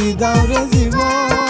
শান্তি দাও রে জীবন।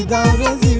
cuidados y